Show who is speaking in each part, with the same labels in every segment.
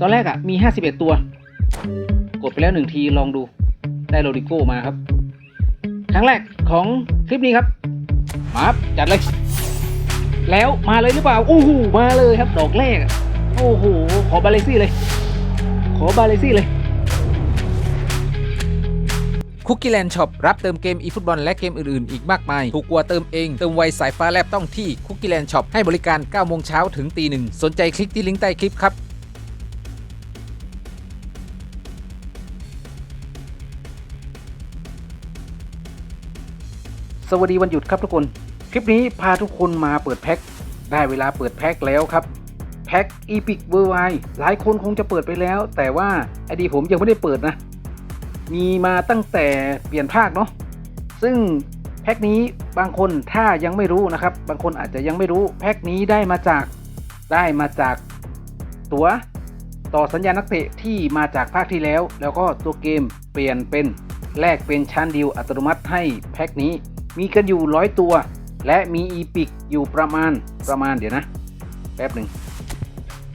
Speaker 1: ตอนแรกอะมี 51 ตัว กดไปแล้วหนึ่งทีลองดู ได้โรดิโก้มาครับ ครั้งแรกของคลิปนี้ครับ มาจัดเลย แล้วมาเลยหรือเปล่า โอ้โหมาเลยครับ ดอกแรก โอ้โห ขอบาเลซี่เลย ขอบาเลซี่เลย
Speaker 2: คุกกี้แลนด์ช็อปรับเติมเกมอีฟุตบอลและเกมอื่น ๆ อีกมากมาย ถูกกว่าเติมเอง เติมไวสายฟ้าแลบต้องที่คุกกี้แลนด์ช็อปให้บริการ9โมงเช้าถึงตีหนึ่งสนใจคลิกที่ลิงก์ใต้คลิปครับ
Speaker 1: สวัสดีวันหยุดครับทุกคน คลิปนี้พาทุกคนมาเปิดแพ็ค ได้เวลาเปิดแพ็คแล้วครับ แพ็คอีพิกเวอร์ไวหลายคนคงจะเปิดไปแล้ว แต่ว่าไอดีผมยังไม่ได้เปิดนะ มีมาตั้งแต่เปลี่ยนภาคเนาะ ซึ่งแพ็คนี้บางคนถ้ายังไม่รู้นะครับ บางคนอาจจะยังไม่รู้ แพ็คนี้ได้มาจากได้มาจากตัวต่อสัญญานักเตะที่มาจากภาคที่แล้ว แล้วก็ตัวเกมเปลี่ยนเป็นแลกเป็นชั้นดิวอัตโนมัติให้แพ็คนี้ มีกันอยู่ร้อยตัว และมีอีพิกอยู่ประมาณประมาณเดี๋ยวนะ แป๊บหนึ่ง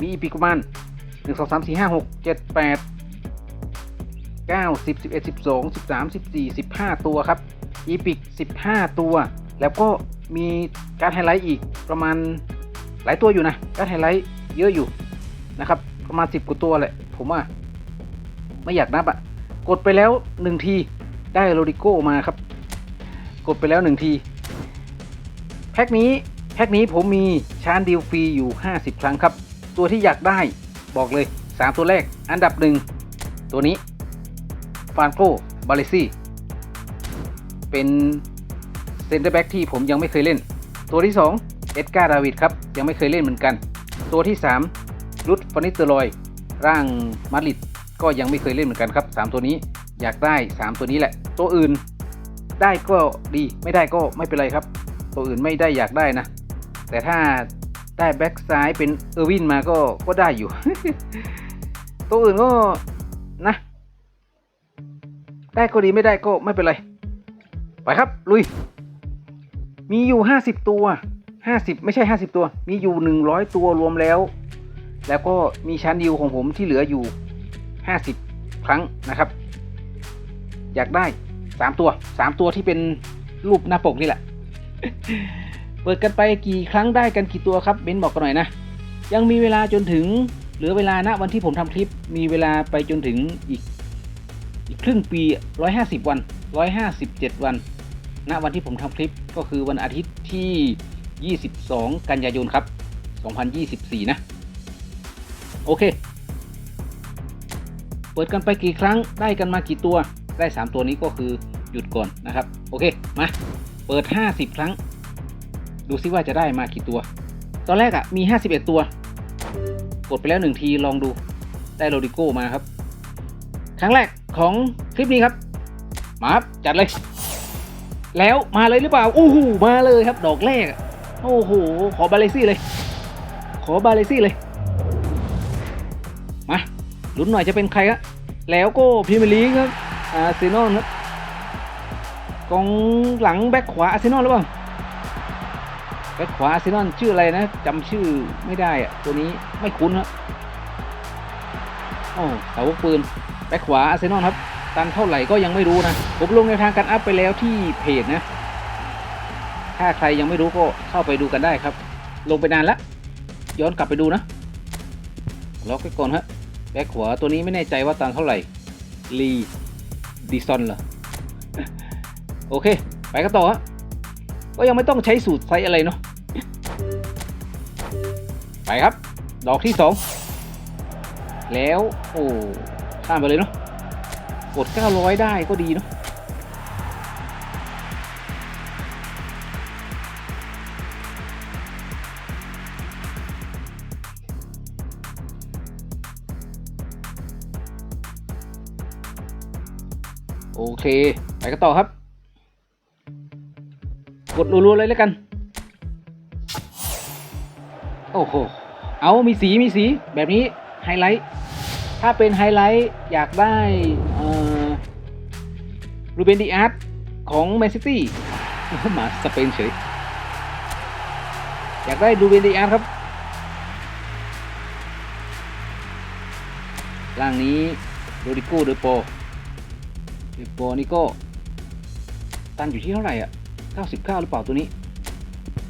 Speaker 1: มีอีพิกประมาณหนึ่งสองสามสี่ห้าหกเจ็ดแปดเก้าสิบสิบเอ็ดสิบสองสิบสามสิบสี่สิบห้าตัวครับอีพิกสิบห้าตัว แล้วก็มีการไฮไลท์อีกประมาณหลายตัวอยู่นะการไฮไลท์เยอะอยู่นะครับ ประมาณสิบกว่าตัวแหละ ผมว่า ไม่อยากนับอะกดไปแล้วหนึ่งทีได้โรดิโก้มาครับ กดไปแล้วหนึ่งที แพ็คนี้แพ็คนี้ผมมีชานดิวฟรีอยู่ 50 ครั้งครับ ตัวที่อยากได้บอกเลย 3 ตัวแรก อันดับหนึ่งตัวนี้ฟานโกบาเลซี่เป็นเซนเตอร์แบ็กที่ผมยังไม่เคยเล่น ตัวที่ 2 เอ็ดการ์ดาวิดครับ ยังไม่เคยเล่นเหมือนกัน ตัวที่ 3 รุดฟานิสเตอร์ลอย ร่างมาริดก็ยังไม่เคยเล่นเหมือนกันครับ 3 ตัวนี้อยากได้ 3 ตัวนี้แหละ ตัวอื่น ได้ก็ดีไม่ได้ก็ไม่เป็นไรครับ ตัวอื่นไม่ได้อยากได้นะ แต่ถ้าได้แบ็กซ้ายเป็นเออร์วินมาก็ก็ได้อยู่ ตัวอื่นก็นะ ได้ก็ดีไม่ได้ก็ไม่เป็นไร ไปครับ ลุย มีอยู่ห้าสิบตัวห้าสิบไม่ใช่ห้าสิบตัว มีอยู่หนึ่งร้อยตัวรวมแล้ว แล้วก็มีชั้นดิวของผมที่เหลืออยู่ห้าสิบครั้งนะครับ อยากได้ สามตัวสามตัวที่เป็นรูปหน้าปกนี่แหละ เปิดกันไปกี่ครั้งได้กันกี่ตัวครับเบนบอกกันหน่อยนะ ยังมีเวลาจนถึงเหลือเวลาณวันที่ผมทำคลิป มีเวลาไปจนถึงอีกอีกครึ่งปี 150 วัน 157 วันณวันที่ผมทำคลิปก็คือวันอาทิตย์ที่ 22 กันยายนครับ 2024 นะ โอเค เปิดกันไปกี่ครั้งได้กันมากี่ตัว ได้ 3 ตัวนี้ก็คือหยุดก่อนนะครับ โอเค มา เปิด 50 ครั้ง ดูซิว่าจะได้มากี่ตัว ตอนแรกอะมี 51 ตัว กดไปแล้วหนึ่งทีลองดูได้โรดิโก้มาครับ ครั้งแรกของคลิปนี้ครับ มาครับจัดเลย แล้วมาเลยหรือเปล่าโอ้โหมาเลยครับ ดอกแรก โอ้โห ขอบาเลซี่เลย ขอบาเลซี่เลย มาลุ้นหน่อยจะเป็นใครครับแล้วก็พรีเมลีครับ อาร์เซนอลครับกองหลังแบ็คขวาอาร์เซนอลหรือเปล่าแบ็คขวาอาร์เซนอลชื่ออะไรนะจำชื่อไม่ได้อะตัวนี้ไม่คุ้นครับโอ้เสาปืนแบ็คขวาอาร์เซนอลครับตันเท่าไหร่ก็ยังไม่รู้นะผมลงในวทางการอัพไปแล้วที่เพจนะ ถ้าใครยังไม่รู้ก็เข้าไปดูกันได้ครับ ลงไปนานละย้อนกลับไปดูนะล็อกไว้ก่อนฮะแบ็คขวาตัวนี้ไม่แน่ใจว่าตังเท่าไหร่ลี ดิซอนเหรอ โอเค ไปกันต่อฮะก็ยังไม่ต้องใช้สูตรไซส์อะไรเนาะไปครับ ดอกที่สองแล้ว โอ้ข้ามไปเลยเนาะกด900 ได้ก็ดีเนาะ โอเค ไปกันต่อครับ กดรัวๆเลยแล้วกัน โอ้โห เอามีสีมีสีแบบนี้ไฮไลท์ ถ้าเป็นไฮไลท์ อยากได้รูเบนดีอาร์ตของแมนซิตี้มาสเปนเฉย อยากได้รูเบนดีอาร์ตครับ ล่างนี้โรดิโก้เดอโป เดโปนี่ก็ตันอยู่ที่เท่าไหร่อะ 99 หรือเปล่าตัวนี้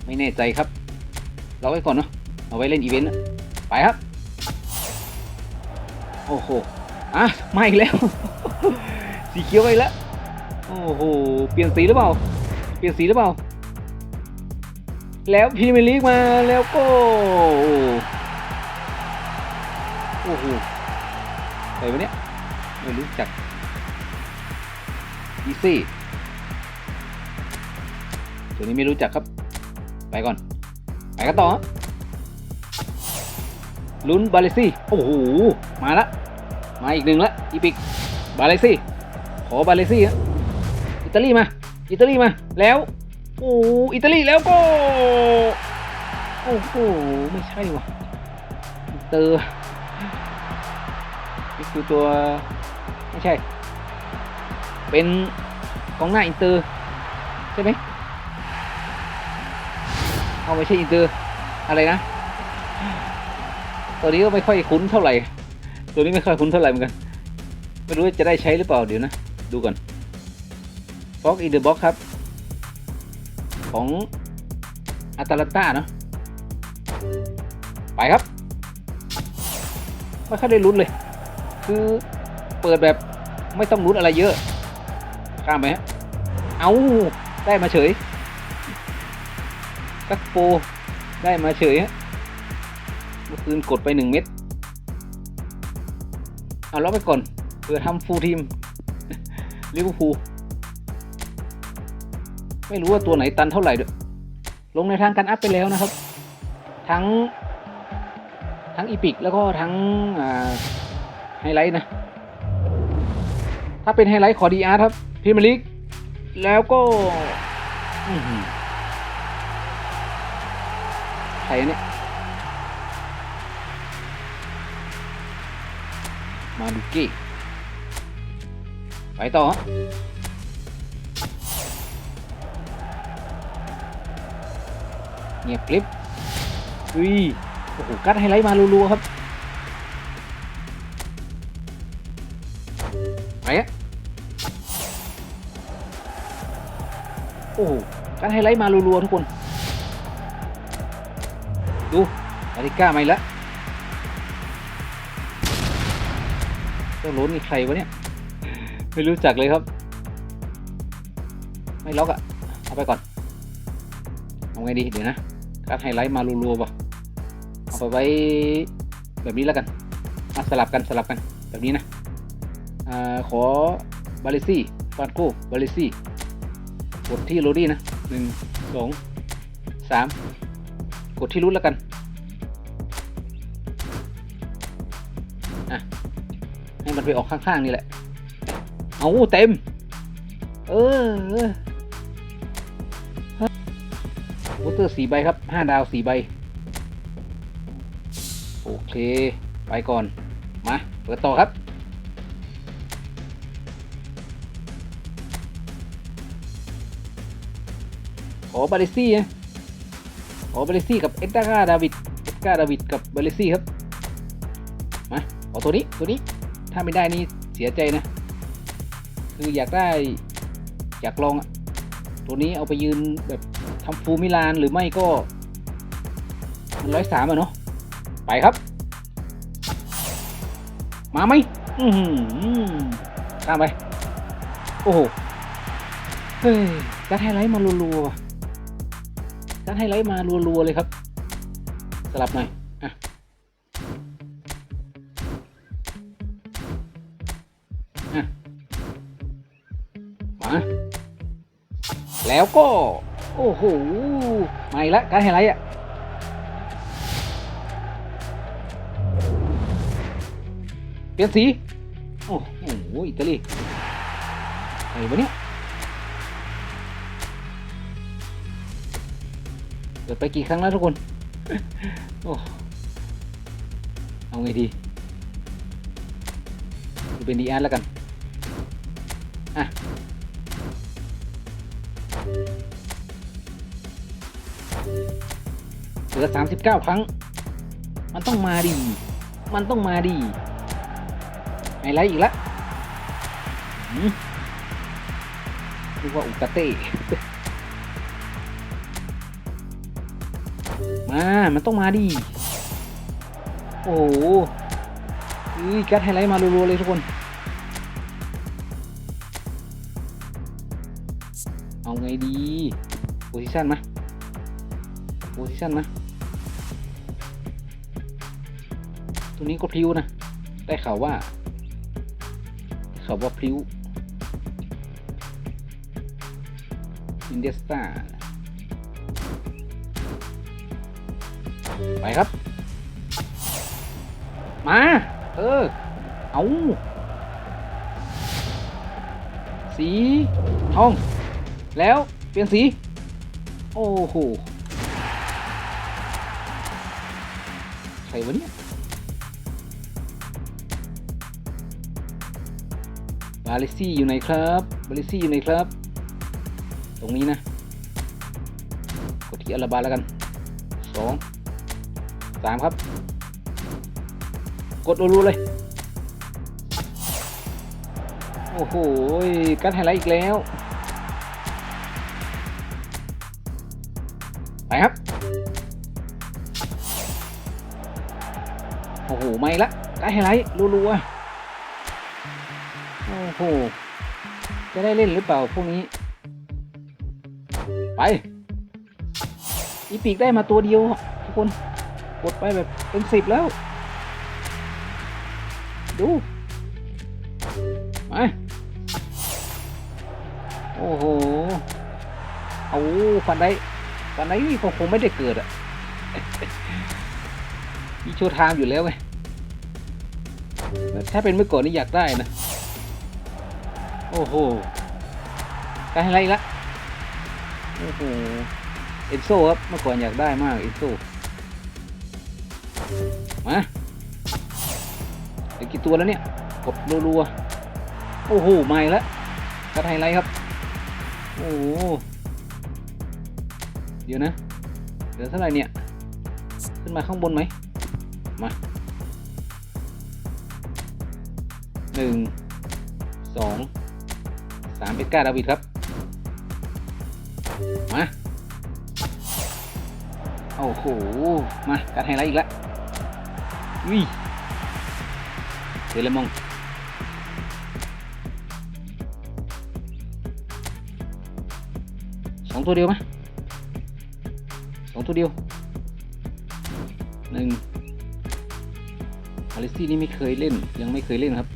Speaker 1: ไม่แน่ใจครับ เราไว้ก่อนเนาะ เอาไว้เล่นอีเวนต์ไปครับ โอ้โห อะมาอีกแล้ว สีเขียวไปแล้ว โอ้โห เปลี่ยนสีหรือเปล่า เปลี่ยนสีหรือเปล่า แล้วพีเมลีกมาแล้วก็โอ้โหใครวะเนี่ยไม่รู้จัก อีซี่ตัวนี้ไม่รู้จักครับ ไปก่อน ไปกันต่อลุ้นบาเลซี่ โอ้โห มาละ มาอีกหนึ่งละ อีปิก บาเลซี่ ขอบาเลซี่ฮะอิตาลีมา อิตาลีมา แล้ว โอ้อิตาลีแล้วก็ โอ้โห ไม่ใช่ว่ะเตอร์นี่คือตัว ไม่ใช่ เป็นกองหน้าอินเตอร์ใช่ไหมเอาไม่ใช่อินเตอร์อะไรนะ ตัวนี้ก็ไม่ค่อยคุ้นเท่าไหร่ ตัวนี้ไม่ค่อยคุ้นเท่าไหร่เหมือนกัน ไม่รู้จะได้ใช้หรือเปล่าเดี๋ยวนะ ดูก่อน Box in the Box ครับ ของอาตาลันตาเนาะ ไปครับ ไม่ค่อยได้ลุ้นเลย คือเปิดแบบไม่ต้องลุ้นอะไรเยอะ ข้ามไปฮะ เอาได้มาเฉย กักโปได้มาเฉยฮะ เมื่อคืนกดไปหนึ่งเม็ด เอาล็อกไปก่อน เพื่อทำฟูลทีมลิเวอร์พูลไม่รู้ว่าตัวไหนตันเท่าไหร่ด้วย ลงในทางการอัพไปแล้วนะครับ ทั้งทั้งอีพิกแล้วก็ทั้งไฮไลท์นะ ถ้าเป็นไฮไลท์ขอดีอาร์ครับพรีเมียร์ลีกแล้วก็ใครเนี่ย มาดูกี้ไปต่อเงียบคลิปอุ้ยโอ้โหกัดไฮไลท์มารัวๆครับ อ้กัดไฮไลท์มารัวๆทุกคน ดูอาริก้ามาอีกแล้วเจ้าโล้นนี่ใครวะเนี่ย ไม่รู้จักเลยครับ ไม่ล็อกอะเอาไปก่อนเอาไงดีเดี๋ยวนะการไฮไลท์มารัวๆป่ะเอาไปไว้แบบนี้แล้วกันอะสลับกันสลับกันแบบนี้นะอขอบาเลซี่ฟานโก้บาเลซี่ กดที่โรดี้นะหนึ่งสองสามกดที่รุ้นแล้วกันอะให้มันไปออกข้างๆนี่แหละ เอาเต็มเออเออวอเตอร์สี่ใบครับห้าดาวสี่ใบ โอเค ไปก่อน มา เปิดต่อครับ ขอบาเลซี่นะขอบาเลซี่กับเอ็ดการ์ดาวิดเอ็ดการ์ดาวิดกับบาเลซี่ครับมาขอาตัวนี้ตัวนี้ถ้าไม่ได้นี่เสียใจนะ คืออยากได้อยากลองตัวนี้เอาไปยืนแบบทำฟูลมิลานหรือไม่ก็ร้อยสามอะเนาะไปครับ มาไหมอือหือข้ามไป โอ้โหเฮ้ยการไฮไลท์มารัวๆ ว่ะการไฮไลท์มารัวๆเลยครับ สลับหน่อยอะมาแล้วก็ โอ้โหมาอีกแล้วการไฮไลท์อะเปลี่ยนสี โอ้โหอิตาลีอะไรวะเนี่ย ดไปกี่ครั้งแล้วทุกคน โอ้เอาไงดีดูเป็นดีแอาร์แล้วกัน อะ เหลือ 39 ครั้ง มันต้องมาดี มันต้องมาดีไฮไลท์อีกแล้วหืมเรียกว่าอุกาเต้ มา มันต้องมาดิ โอ้โหอุ้ยกัดไฮไลท์มารัวๆเลยทุกคน เอาไงดี โพซิชันมา โพซิชันมา ตัวนี้ก็พลิ้วนะ ได้ข่าวว่าข่าวว่าพลิ้วอินเดสตา ไปครับ มา เออ เอา สีทอง แล้วเปลี่ยนสี โอ้โหใครวะเนี่ยบาลิซี่อยู่ไหนครับบาลิซี่อยู่ไหนครับ ตรงนี้นะ กดที่อาราบาแล้วกันสอง สามครับ กดรัวๆเลย โอ้โหกัดไฮไลท์อีกแล้ว ไปครับ โอ้โห ไม่ละได้ไฮไลท์รัวๆ โอ้โห จะได้เล่นหรือเปล่าพวกนี้ ไป อีปีกได้มาตัวเดียวทุกคน กดไปแบบเป็นสิบแล้ว ดูมาโอ้โห เอาฟันได้ตอนนี้ก็คงไม่ได้เกิดอะมีโชว์ไทม์อยู่แล้วไงแต่ถ้าเป็นเมื่อก่อนนี่อยากได้นะ โอ้โหได้อะไรละโอ้โหเอ็นโซครับเมื่อก่อนอยากได้มากเอ็นโซ มาเดี๋ยวกี่ตัวแล้วเนี่ย กดรัวๆ โอ้โหไม่ละกัดไฮไลท์ครับ โอ้โหเดี๋ยวนะ เหลือเท่าไหร่เนี่ย ขึ้นมาข้างบนไหม มาหนึ่งสองสามเป็นก้าดาวิดครับ มา โอ้โห มาการไฮไลท์อีกแล้ว วิเดลมองสองตัวเดียวไหมสองตัวเดียวหนึ่งอาริซี่นี่ไม่เคยเล่นยังไม่เคยเล่นครับ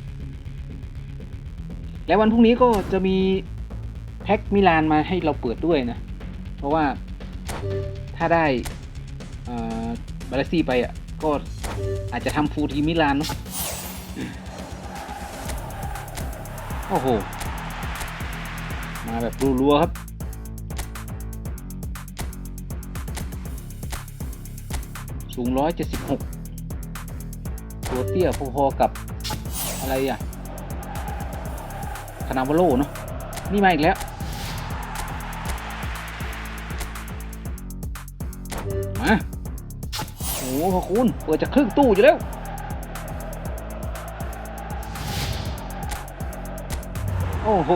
Speaker 1: แล้ววันพรุ่งนี้ก็จะมีแพ็คมิลานมาให้เราเปิดด้วยนะ เพราะว่าถ้าได้บาลซี่ไปอะก็ อาจจะทำฟูทีมิลานเนาะโอ้โห มาแบบรัวๆครับ สูงร้อยเจ็ดสิบหกตัวเตี้ยพอๆกับอะไรอะคานาวาโลเนาะนี่มาอีกแล้ว มา อ้โหขอบคุณเปิดจากครึ่งตู้อยู่แล้วโอ้โห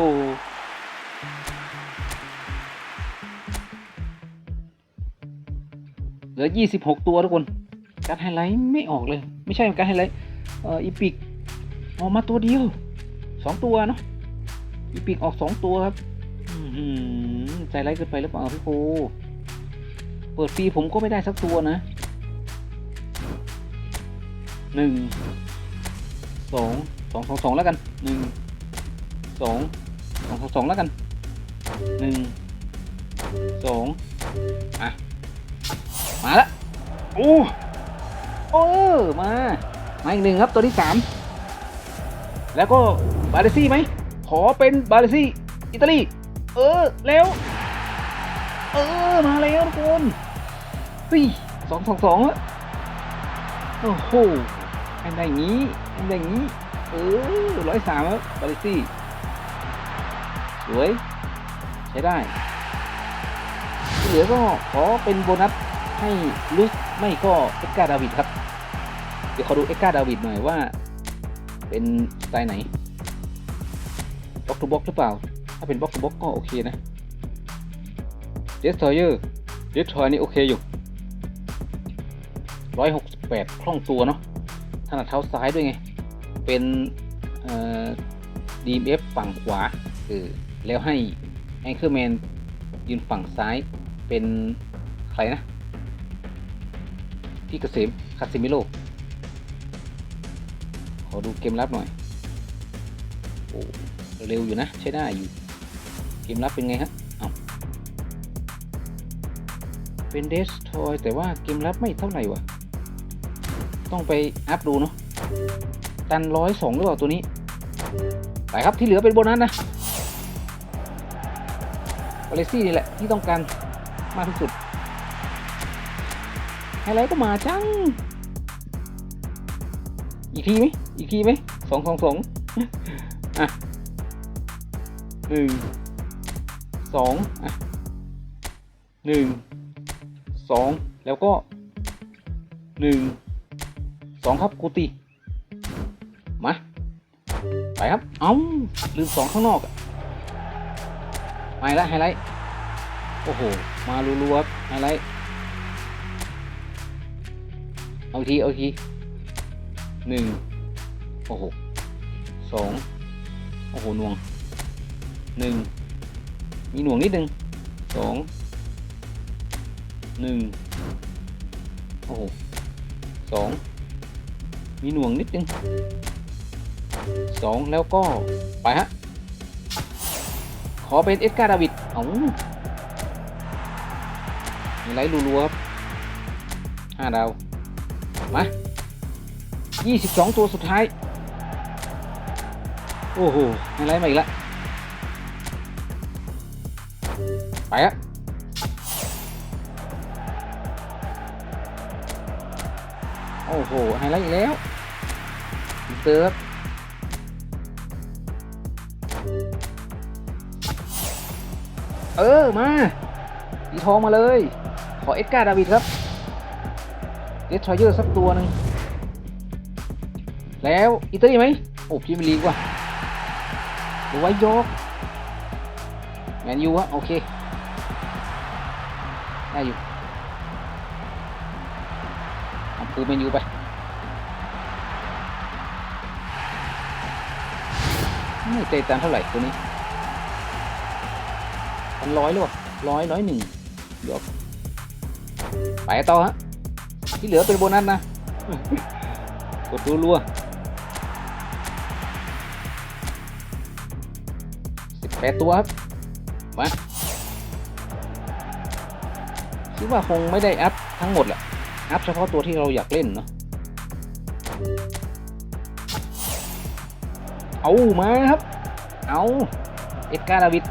Speaker 1: เหลือ 26 ตัวทุกคน การไฮไลท์ไม่ออกเลย ไม่ใช่การไฮไลท์เอ่ออีพิกออกมาตัวเดียวสองตัวเนาะอีพิกออกสองตัวครับใจไร้เกินไปหรือเปล่าพี่โคเปิดฟรีผมก็ไม่ได้สักตัวนะ หนึ่งสองสองสองสองแล้วกันหนึ่งสองสองสองสองแล้วกันหนึ่งสองอะ มาละโอ้โอ้มา มาอีกหนึ่งครับตัวที่สามแล้วก็บาเลซี่ไหม ขอเป็นบาเลซี่อิตาลี เออ แล้ว เออ มาแล้วทุกคนสี่สองสองสองแล้วโอ้โห อันใดอย่างนี้อันใดอย่างนี้ เออร้อยสามแล้วบาเลซี่สวย ใช้ได้ เหลือก็ขอเป็นโบนัสให้ลุสไม่ก็เอ็กกาดาวิดครับ เดี๋ยวขอดูเอ็กกาดาวิดหน่อยว่า เป็นสไตล์ไหนบล็อกทูบล็อกหรือเปล่า ถ้าเป็นบล็อกทูบล็อกก็โอเคนะเดสทอยเออร์เดสทอยนี่โอเคอยู่ร้อยหกสิบแปดคล่องตัวเนาะ นัดเท้าซ้ายด้วยไง เป็นเอ่อ DMF ฝั่งขวาเออแล้วให้แองเกอร์แมนยืนฝั่งซ้ายเป็นใครนะพี่เกษมคาซิมิโล ขอดูเกมรับหน่อย โอ้เร็วอยู่นะ ใช้ได้อยู่ เกมรับเป็นไงฮะเอาเป็นเดสทอยแต่ว่าเกมรับไม่เท่าไหร่วะ ต้องไปอัพดูเนาะตันร้อยสองหรือเปล่าตัวนี้ ไปครับที่เหลือเป็นโบนัสนะวาเลซี่นี่แหละที่ต้องการมากที่สุดไฮไลท์ก็มาจัง อีกทีไหมอีกทีไหมสองสองสองอะหนึ่งสองอะหนึ่งสองแล้วก็หนึ่ง สองครับกูตีมาไปครับเอ้าลืมสองข้างนอกอะมาแล้วไฮไลท์โอ้โหมารัวๆครับไฮไลท์เอาทีเอาทีหนึ่งโอ้โหสองโอ้โหหน่วงหนึ่งมีหน่วงนิดนึงสองหนึ่งโอ้โหสอง มีหน่วงนิดนึงสองแล้วก็ ไปฮะ ขอเป็นเอสการ์ดาวิดเอ้ามีไลท์รัวๆครับห้าดาว มา22ตัวสุดท้าย โอ้โหอะไรมาอีกแล้วไปอะโอ้โหไฮไลท์อีกแล้ว เติร์ฟเออ มาสีทองมาเลย ขอเอ็ดการ์ดาวิดครับเดสทรอยเยอร์สักตัวหนึ่งแล้วอิตาลีไหมโอ้พรีเมียร์ลีกว่ะดูไว้ยกแมนยูอะโอเคได้อยู่เอาคือแมนยูไป ไม่เตะตามเท่าไหร่ตัวนี้พันร้อยหรือเปล่าร้อยร้อยหนึ่งเดี๋ยวไปต่อฮะที่เหลือเป็นโบนัสนะ กดรัวรัวสิบแปดตัวครับ มาคิดว่าคงไม่ได้อัพทั้งหมดแหละอัพเฉพาะตัวที่เราอยากเล่นเนาะ เอามาครับ เอาเอ็ดการ์ดาวิด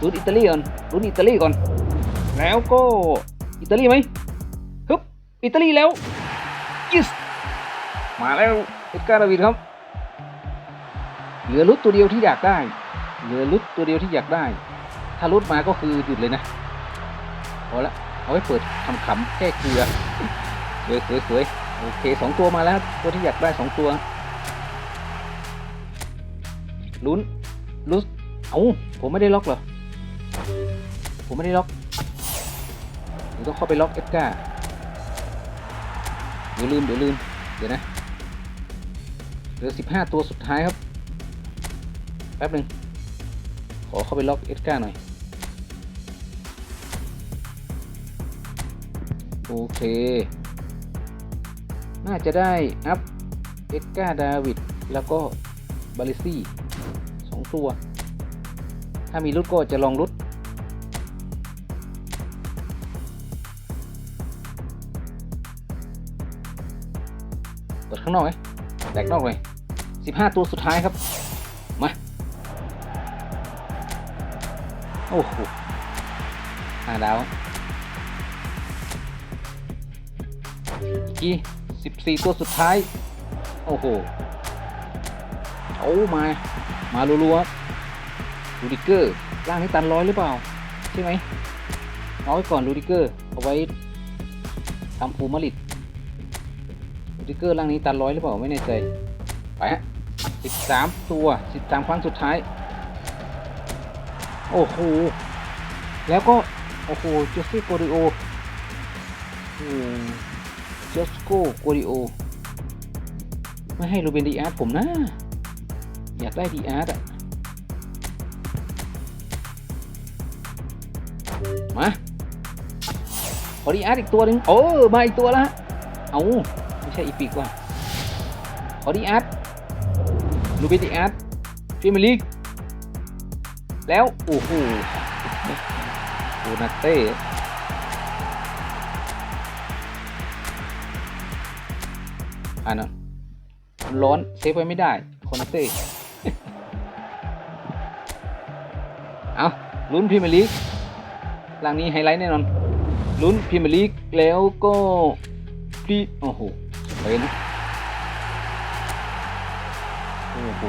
Speaker 1: รุ่นอิตาลีก่อนรุ่นอิตาลีก่อน แล้วก็อิตาลีไหมฮึบอิตาลีแล้ว yes มาแล้วเอ็ดการ์ดาวิดครับ เหลือรุดตัวเดียวที่อยากได้ เหลือรุดตัวเดียวที่อยากได้ ถ้ารุดมาก็คือหยุดเลยนะพอละเอาไว้เปิดขำแค่เกลือสวยสวยสวยโอเคสองตัวมาแล้วตัวที่อยากได้สองตัว ลุ้นลุ้นเอาผมไม่ได้ล็อกเหรอ ผมไม่ได้ล็อกผมต้องเข้าไปล็อกเอฟก้าเดี๋ยวลืมเดี๋ยวลืม เดี๋ยวนะ เหลือสิบห้าตัวสุดท้ายครับ แป๊บหนึ่งขอเข้าไปล็อกเอสก้าหน่อย โอเค น่าจะได้อัพเอสก้าดาวิด แล้วก็บาลิซี่ สองตัว ถ้ามีรุดก็จะลองรุดเปิดข้างนอกไหมแตกนอกเลยสิบห้าตัวสุดท้ายครับ มา โอ้โหห้าดาวอีกทีสิบสี่ตัวสุดท้าย โอ้โห โอ้มา มารัวๆลูดิเกอร์ร่างนี้ตันร้อยหรือเปล่า ใช่ไหมเอาไว้ก่อนลูดิเกอร์เอาไว้ทำฟูมาริดลูดิเกอร์ร่างนี้ตันร้อยหรือเปล่าไม่แน่ใจไปฮะสิบสามตัวสิบสามครั้งสุดท้าย โอ้โหแล้วก็ โอ้โหเจสซี่โกริโอโอ้เจสโกโกริโอไม่ให้รูเบนดีอาร์ผมนะ อยากได้ดีอาร์ตอะมา ขอดีอาร์ตอีกตัวหนึ่งโอ้ มาอีกตัวละเอาไม่ใช่อีปิกว่ะขอดีอาร์ตรูเบนดีอาร์ตพรีเมลีกแล้ว โอ้โหโอนาเต้อ่านะมันร้อนเซฟไว้ไม่ได้คนเต้ เอาลุ้นพรีเมียร์ลีกหลังนี้ไฮไลท์แน่นอน ลุ้นพรีเมียร์ลีกแล้วก็พรีโอ้โหเป็นโอ้โห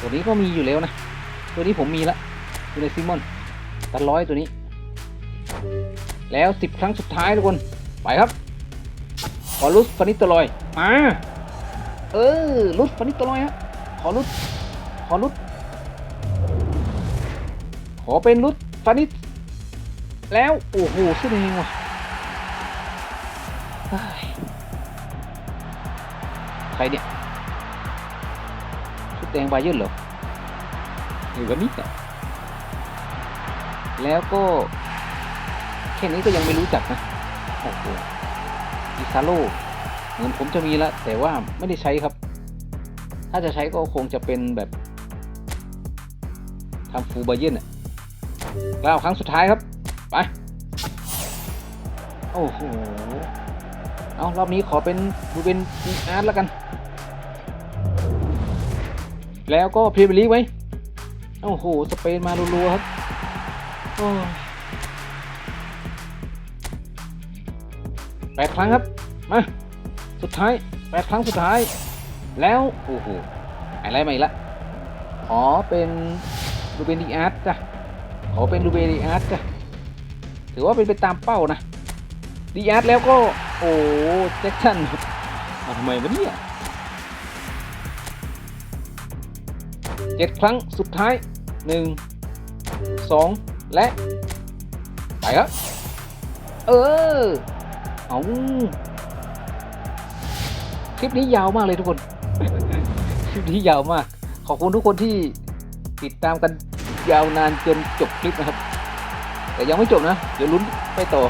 Speaker 1: ตัวนี้ก็มีอยู่แล้วนะ ตัวนี้ผมมีละอยู่ในซิมอนตันร้อยตัวนี้ แล้วสิบครั้งสุดท้ายทุกคน ไปครับขอรุสฟานิตตลอยมาเออรุสฟานิตตลอยฮะขอรุสขอรุส ขอเป็นรุสฟานิตแล้ว โอ้โหเสื้องว่ะใครเนี่ยชุดแดงบาเยิร์เหรอหรือว่านิดอะแล้วก็ แค่นี้ก็ยังไม่รู้จักนะ โอ้โหอิซาโลเหมือนผมจะมีล้วแต่ว่าไม่ได้ใช้ครับ ถ้าจะใช้ก็คงจะเป็นแบบทำฟูลบาเยนอะ เก้าครั้งสุดท้ายครับ ไป โอ้โห เอารอบนี้ขอเป็นดูเป็นดีอาร์ตแล้วกัน แล้วก็พรีเมียร์ลีกไว้ โอ้โห สเปนมารัวๆครับแปดครั้งครับ มา สุดท้ายแปดครั้งสุดท้าย แล้ว โอ้โหอะไรมาอีกละ ขอเป็นรูเบนดีอาร์ตจ้ะ ขอเป็นรูเบนดีอาร์ตจ้ะถือว่าเป็นไปตามเป้านะดีอาร์ตแล้วก็ โอ้แจ็คสันมาทำไมวะเนี่ยเจ็ดครั้งสุดท้ายหนึ่งสองและไปครับ เออ เอาคลิปนี้ยาวมากเลยทุกคน คลิปนี้ยาวมาก ขอบคุณทุกคนที่ติดตามกัน ยาวนานจนจบคลิปนะครับ แต่ยังไม่จบนะ เดี๋ยวลุ้นไปต่อ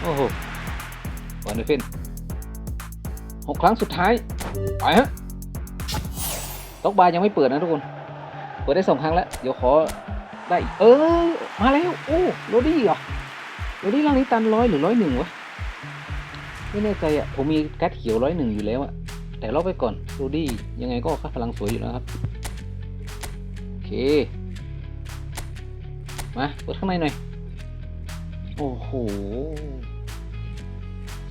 Speaker 1: โอ้โหวันเดอร์เฟนหกครั้งสุดท้าย ไปฮะต็อกบาร์ยังไม่เปิดนะทุกคน เปิดได้สองครั้งแล้ว เดี๋ยวขอได้อีกเออ มาแล้ว โอ้โรดี้เหรอโรดี้ร่างนี้ตันร้อยหรือร้อยหนึ่งวะ ไม่แน่ใจอะ ผมมีแการ์ดเขียวร้อยหนึ่งอยู่แล้วอะแต่รอบไปก่อนโรดี้ยังไงก็ค่าพลังสวยอยู่นะครับ เค มาเปิดข้างในหน่อย โอ้โห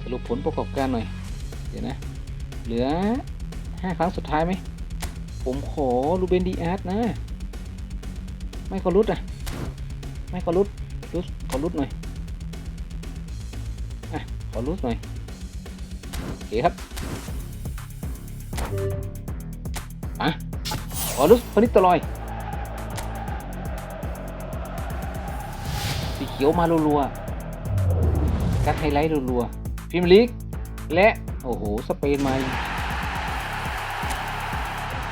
Speaker 1: สรุปผลประกอบการหน่อย เดี๋ยวนะ เหลือห้ครั้งสุดท้ายไหม ผมขอรูเบนดีอาร์ตนะ ไม่ขอรุดอะ ไม่ขอรุดรุดขอรุดหน่อย อะ ขอรุดหน่อยโอเคครับอะขอรุดพนิตตลอย เขียวมารัวๆการไฮไลท์รัวๆพิมลีกและ โอ้โห สเปนมา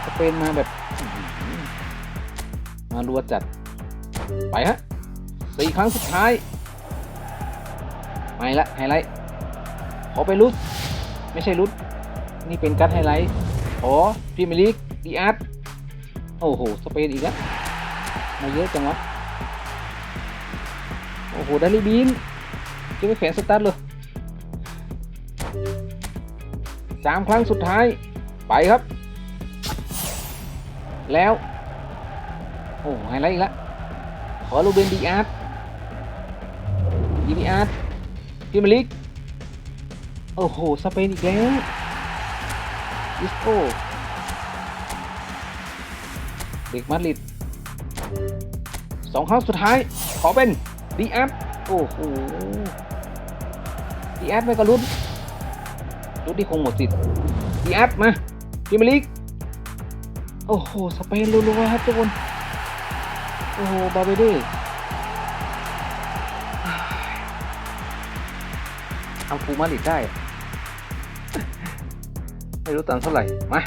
Speaker 1: สเปนมาแบบ มารัวจัด ไปฮะสี่ครั้งสุดท้าย ไม่ละ ไฮไลท์ ขอไปรุดไม่ใช่รุดนี่เป็นการดไฮไลท์ขอพรีเมียร์ลีกดีอาร์ตโอ้โห สเปนอีกแล้วมาเยอะจังวะ โอ้โหดาริบีนจะไปแขวนสตาร์ทเลยสามครั้งสุดท้ายไปครับ แล้ว โอ้ไฮไลท์อีกแล้วขอรูเบนดีอาร์ตดีอาร์ตพิมลิก โอ้โห สเปนอีกแล้วดิสโก้เด็กมาดริดสองครั้งสุดท้าย ขอเป็น ดีอาร์ตโอ้โหดีอาร์ตไม่ก็ลุ้นลุ้นที่คงหมดสิทธิ์ดีอาร์ตมาพิมลีกโอ้โหสเปนรัวๆครับทุกคนโอ้โหบาเบเด้เอาฟูมาดริดได้ ไม่รู้ตันเท่าไหร่ มา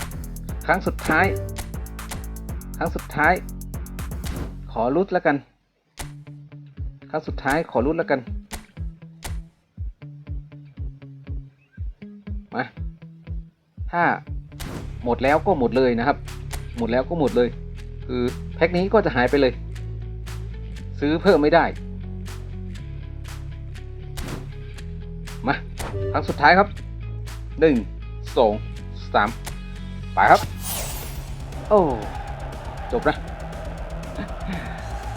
Speaker 1: ครั้งสุดท้าย ครั้งสุดท้าย ขอรุดแล้วกัน รั้งสุดท้ายขอรุดแล้วกัน มา ถ้าหมดแล้วก็หมดเลยนะครับ หมดแล้วก็หมดเลย คือแพ็คนี้ก็จะหายไปเลย ซื้อเพิ่มไม่ได้ มาครั้งสุดท้ายครับหนึ่งสองสามไปครับ โอ้ จบนะ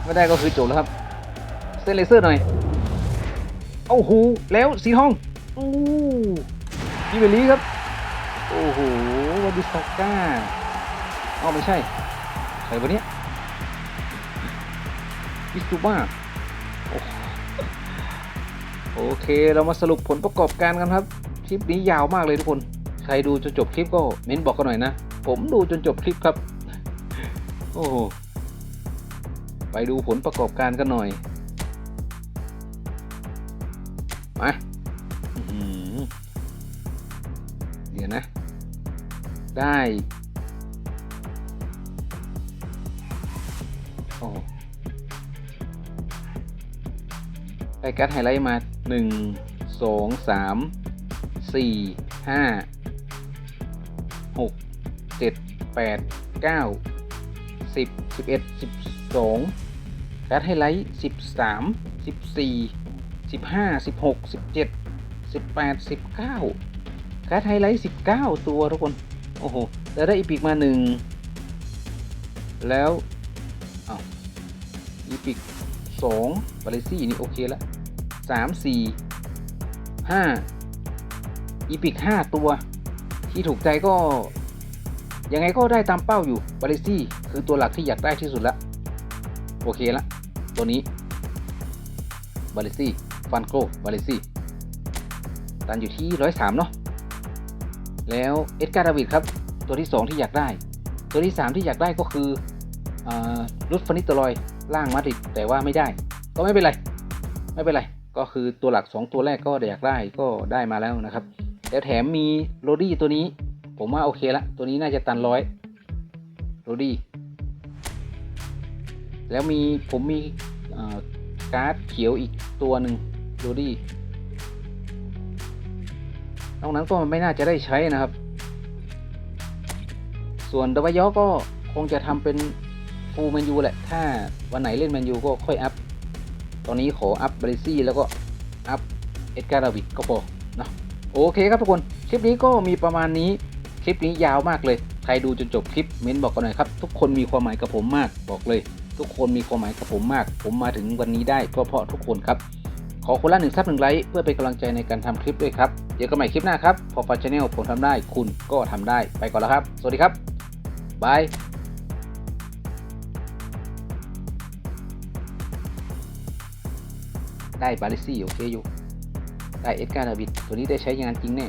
Speaker 1: ไม่ได้ก็คือจบแล้วครับ เส้นเลเซอร์หน่อย โอ้โห แล้วสีทองอู้ยิเวลีครับ โอ้โหวันดิสก้าอ๋อไม่ใช่ ใครวะเนี้วิสตูบ้าโอเค เรามาสรุปผลประกอบการกันครับ คลิปนี้ยาวมากเลยทุกคน ใครดูจนจบคลิปก็เม้นบอกกันหน่อยนะ ผมดูจนจบคลิปครับ โอ้โหไปดูผลประกอบการกันหน่อย มาเดี๋ยวนะ ได้ โอ้ได้การ์ดไฮไลท์มาหนึ่งสองสามสี่ห้าหกเจ็ดแปดเก้าสิบสิบเอ็ดสิบสองการ์ดไฮไลท์สิบสามสิบสี่ สิบห้าสิบหกสิบเจ็ดสิบแปดสิบเก้าการ์ดไฮไลท์สิบเก้าตัวทุกคน โอ้โห แล้วได้อีพิกมาหนึ่งแล้วเอาอีพิกสองบาเลซี่นี่โอเคแล้วสามสี่ห้าอีพิกห้าตัว ที่ถูกใจก็ ยังไงก็ได้ตามเป้าอยู่บาเลซี่คือตัวหลักที่อยากได้ที่สุดละโอเคละตัวนี้บาเลซี่ ฟันโกบาเลซี่ตันอยู่ที่ร้อยสามเนาะแล้วเอ็ดการ์ดาวิดครับ ตัวที่ 2 ที่อยากได้ ตัวที่ 3 ที่อยากได้ก็คืออรุดฟานิตรอยล่างมาดริดแต่ว่าไม่ได้ ก็ไม่เป็นไร ไม่เป็นไร ก็คือตัวหลัก 2 ตัวแรกก็อยากได้ก็ได้มาแล้วนะครับแล้วแถมมีโรดี้ตัวนี้ ผมว่าโอเคละ ตัวนี้น่าจะตันร้อยโรดี้แล้วมีผมมีการ์ดเขียวอีกตัวหนึ่ง โรดี้นอกนั้นก็ไม่น่าจะได้ใช้นะครับ ส่วนดวายอก็คงจะทำเป็นฟูลแมนยูแหละ ถ้าวันไหนเล่นแมนยูก็ค่อยอัพ ตอนนี้ขออัพบริซี่แล้วก็อัพเอ็ดการ์ดาวิดก็พอนะโอเคครับทุกคน คลิปนี้ก็มีประมาณนี้ คลิปนี้ยาวมากเลย ใครดูจนจบคลิปเม้นบอกกันหน่อยครับ ทุกคนมีความหมายกับผมมากบอกเลย ทุกคนมีความหมายกับผมมาก ผมมาถึงวันนี้ได้เพราะเพราะทุกคนครับ อคนละหนึ่งซับหนึ่งไลค์เพื่อเป็นกำลังใจในการทำคลิปด้วยครับ เดี๋ยวกันใหม่คลิปหน้าครับ พอฟันชาแนลผมทำได้คุณก็ทำได้ไปก่อนแล้วครับ สวัสดีครับ บายได้บาลิซี่โอเคอยู่ ได้เอ็ดการ์ดาวิดตัวนี้ได้ใช้งานจริงแน่